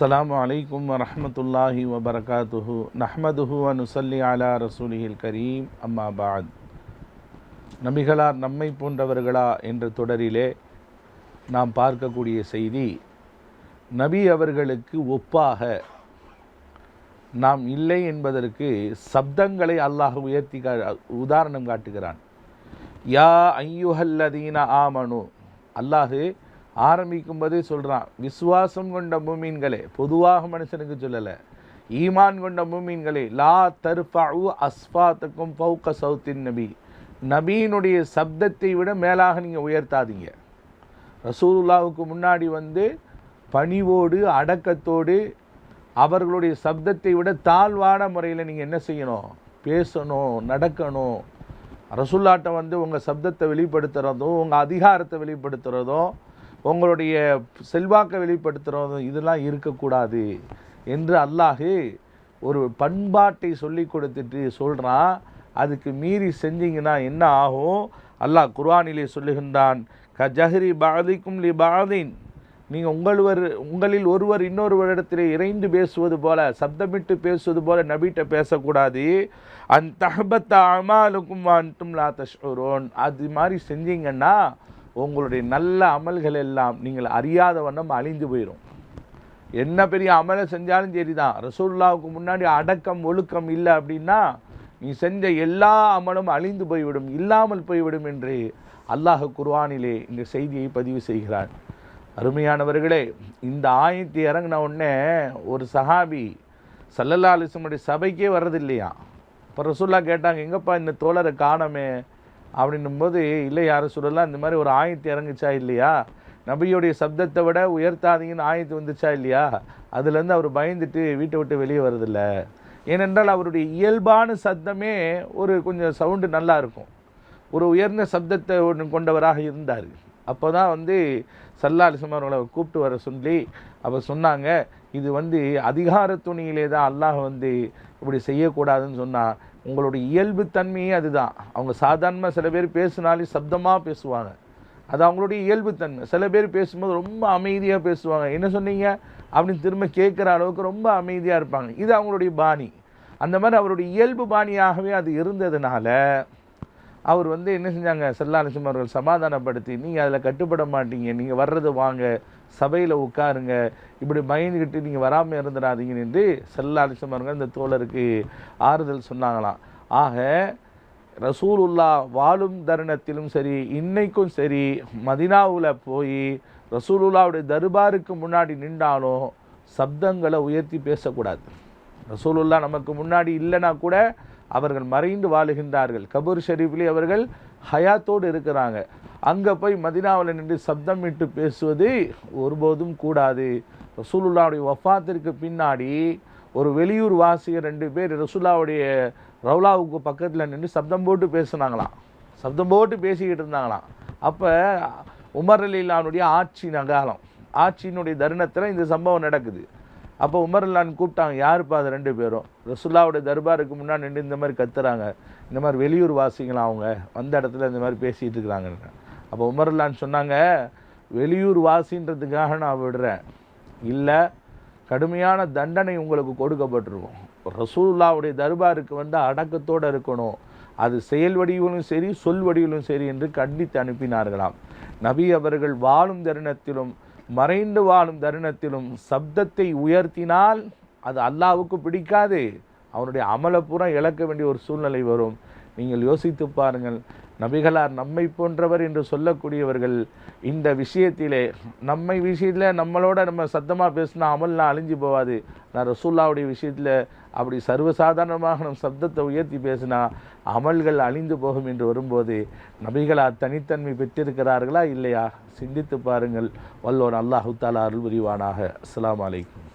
السلام عليكم ورحمة الله وبركاته نحمده ونصلي على رسوله الكريم أما بعد நபிகளார் நம்மை போன்றவர்களா என்ற தொடரிலே நாம் பார்க்கக்கூடிய செய்தி நபி அவர்களுக்கு ஒப்பாக நாம் இல்லை என்பதற்கு சப்தங்களை அல்லாஹ் உயர்த்தி கா உதாரணம் காட்டுகிறான் யா ஐயுஹல்லதீன ஆமனு அல்லாஹு ஆரம்பிக்கும் போதே சொல்கிறான் விசுவாசம் கொண்ட மூமீன்களே பொதுவாக மனுஷனுக்கு சொல்லலை. ஈமான் கொண்ட மூமீன்களே லா தர்ஃபு அஸ்ஃபாத்துக்கும் ஃபவுக்க சவுத்தின் நபி. நபியினுடைய சப்தத்தை விட மேலாக நீங்கள் உயர்த்தாதீங்க. ரசூலுல்லாவுக்கு முன்னாடி வந்து பணிவோடு அடக்கத்தோடு அவர்களுடைய சப்தத்தை விட தாழ்வான முறையில் நீங்கள் என்ன செய்யணும்? பேசணும் நடக்கணும். ரசுல்லாட்டை வந்து உங்கள் சப்தத்தை வெளிப்படுத்துகிறதும் உங்கள் அதிகாரத்தை வெளிப்படுத்துகிறதும் உங்களுடைய செல்வாக்கை வெளிப்படுத்துகிறோம் இதெல்லாம் இருக்கக்கூடாது என்று அல்லாஹு ஒரு பண்பாட்டை சொல்லி கொடுத்துட்டு சொல்கிறான் அதுக்கு மீறி செஞ்சீங்கன்னா என்ன ஆகும்? அல்லாஹ் குர்ஆனிலே சொல்லுகின்றான் க ஜஹரி பாதிக்கும் லி பாதின். நீங்கள் உங்களுவர் உங்களில் ஒருவர் இன்னொருவரிடத்திலே இறைந்து பேசுவது போல சப்தமிட்டு பேசுவது போல நபிட்ட பேசக்கூடாது. அந் தஹபத்த அமாலுக்கும் அன்றும் லா தஷ்ரோன் அது மாதிரி செஞ்சீங்கன்னா உங்களுடைய நல்ல அமல்கள் எல்லாம் நீங்கள் அறியாத வண்ணம் அழிந்து போயிடும் என்ன பெரிய அமலை செஞ்சாலும் சரி தான் ரசூல்லாவுக்கு முன்னாடி அடக்கம் ஒழுக்கம் இல்லை அப்படின்னா நீ செஞ்ச எல்லா அமலும் அழிந்து போய்விடும் இல்லாமல் போய்விடும் என்று அல்லாஹ் குர்வானிலே இந்த செய்தியை பதிவு செய்கிறான். அருமையானவர்களே இந்த ஆயத்தை இறங்கின உடனே ஒரு சஹாபி சல்லல்லா அலிஸ்லமுடைய சபைக்கே வர்றதில்லையா? இப்போ ரசூல்லா கேட்டாங்க எங்கப்பா இந்த தோழரை காணமே? அப்படின்னும் போது இல்லை யாரும் சொல்லலாம் இந்த மாதிரி ஒரு ஆயத்து இறங்குச்சா இல்லையா? நபியுடைய சப்தத்தை விட உயர்த்தாதீங்கன்னு ஆயத்து வந்துச்சா இல்லையா? அதுலேருந்து அவர் பயந்துட்டு வீட்டை விட்டு வெளியே வரதில்ல ஏனென்றால் அவருடைய இயல்பான சத்தமே ஒரு கொஞ்சம் சவுண்டு நல்லா இருக்கும். ஒரு உயர்ந்த சப்தத்தை ஒன்று கொண்டவராக இருந்தார். அப்போ தான் வந்து சல்லாலி அலிஸ்லாம் அவர்களை கூப்பிட்டு வர சொல்லி அப்போ சொன்னாங்க. இது வந்து அதிகார துணியிலே தான் அல்லாஹ் வந்து இப்படி செய்யக்கூடாதுன்னு சொன்னால் உங்களுடைய இயல்பு தன்மையே அதுதான். அவங்க சாதாரணமாக சில பேர் பேசினாலே சப்தமாக பேசுவாங்க. அது அவங்களுடைய இயல்பு தன்மை. சில பேர் பேசும்போது ரொம்ப அமைதியாக பேசுவாங்க. என்ன சொன்னீங்க? அப்படின்னு திரும்ப கேட்குற அளவுக்கு ரொம்ப அமைதியாக இருப்பாங்க. இது அவங்களுடைய பாணி. அந்த மாதிரி அவருடைய இயல்பு பாணியாகவே அது இருந்ததுனால அவர் வந்து என்ன செஞ்சாங்க? செல்லாலிசம் அவர்கள் சமாதானப்படுத்தி நீங்கள் அதில் கட்டுப்பட மாட்டீங்க. நீங்கள் வர்றது வாங்க. சபையில் உட்காருங்க. இப்படி பயந்துக்கிட்டு நீங்கள் வராமல் இருந்துடாதீங்க என்று செல்லாலிசம் அவர்கள் இந்த தோழருக்கு ஆறுதல் சொன்னாங்களாம். ஆக ரசூலுல்லா வாழும் தருணத்திலும் சரி இன்னைக்கும் சரி மதினாவில் போய் ரசூலுல்லாவுடைய தர்பாருக்கு முன்னாடி நின்றாலும் சப்தங்களை உயர்த்தி பேசக்கூடாது. ரசூலுல்லா நமக்கு முன்னாடி இல்லைனா கூட அவர்கள் மறைந்து வாழுகின்றார்கள். கபூர் ஷெரீஃப்லேயே அவர்கள் ஹயாத்தோடு இருக்கிறாங்க. அங்கே போய் மதினாவில் நின்று சப்தம் விட்டு பேசுவது ஒருபோதும் கூடாது. ரசூலுல்லாவுடைய வஃபாத்திற்கு பின்னாடி ஒரு வெளியூர் வாசிகர் ரெண்டு பேர் ரசூல்லாவுடைய ரவுலாவுக்கு பக்கத்தில் நின்று சப்தம் போட்டு பேசுனாங்களாம். சப்தம் போட்டு பேசிக்கிட்டு இருந்தாங்களாம். அப்போ உமர் அலிலானுடைய ஆட்சி நகாலம் ஆட்சியினுடைய தருணத்தில் இந்த சம்பவம் நடக்குது. அப்போ உமர்லான் கூப்பிட்டாங்க. யாருப்பா அது ரெண்டு பேரும்? ரசுல்லாவுடைய தர்பாருக்கு முன்னாடி நின்று இந்த மாதிரி கத்துறாங்க. இந்த மாதிரி வெளியூர் வாசிங்களா அவங்க வந்த இடத்துல இந்த மாதிரி பேசிகிட்டு இருக்கிறாங்க அப்போ உமர்லான் சொன்னாங்க வெளியூர் வாசின்றதுக்காக நான் விடுறேன். இல்லை கடுமையான தண்டனை உங்களுக்கு கொடுக்கப்பட்டிருக்கும். ரசூல்லாவுடைய தர்பாருக்கு வந்து அடக்கத்தோடு இருக்கணும். அது செயல் வடிவிலும் சரி சொல் வடிவிலும் சரி என்று கண்டித்து அனுப்பினார்களாம். நபி அவர்கள் வாழும் தருணத்திலும் மறைந்து வாழும் தருணத்திலும் சப்தத்தை உயர்த்தினால் அது அல்லாவுக்கு பிடிக்காது. அவனுடைய அமலை பூரா இழக்க வேண்டிய ஒரு சூழ்நிலை வரும். நீங்கள் யோசித்து பாருங்கள். நபிகளார் நம்மை போன்றவர் என்று சொல்லக்கூடியவர்கள் இந்த விஷயத்திலே நம்மை விஷயத்தில் நம்மளோட நம்ம சத்தமாக பேசினா அமல்லாம் அழிஞ்சு போகாது நான் ரசூல்லாவுடைய விஷயத்தில் அப்படி சர்வசாதாரணமாக நம் சப்தத்தை உயர்த்தி பேசினா அமல்கள் அழிந்து போகும் என்று வரும்போது நபிகளா தனித்தன்மை பெற்றிருக்கிறார்களா இல்லையா? சிந்தித்து பாருங்கள். வல்லோர் அல்லாஹு தாலா அருள் புரிவானாக. அஸ்லாம் வலைக்கும்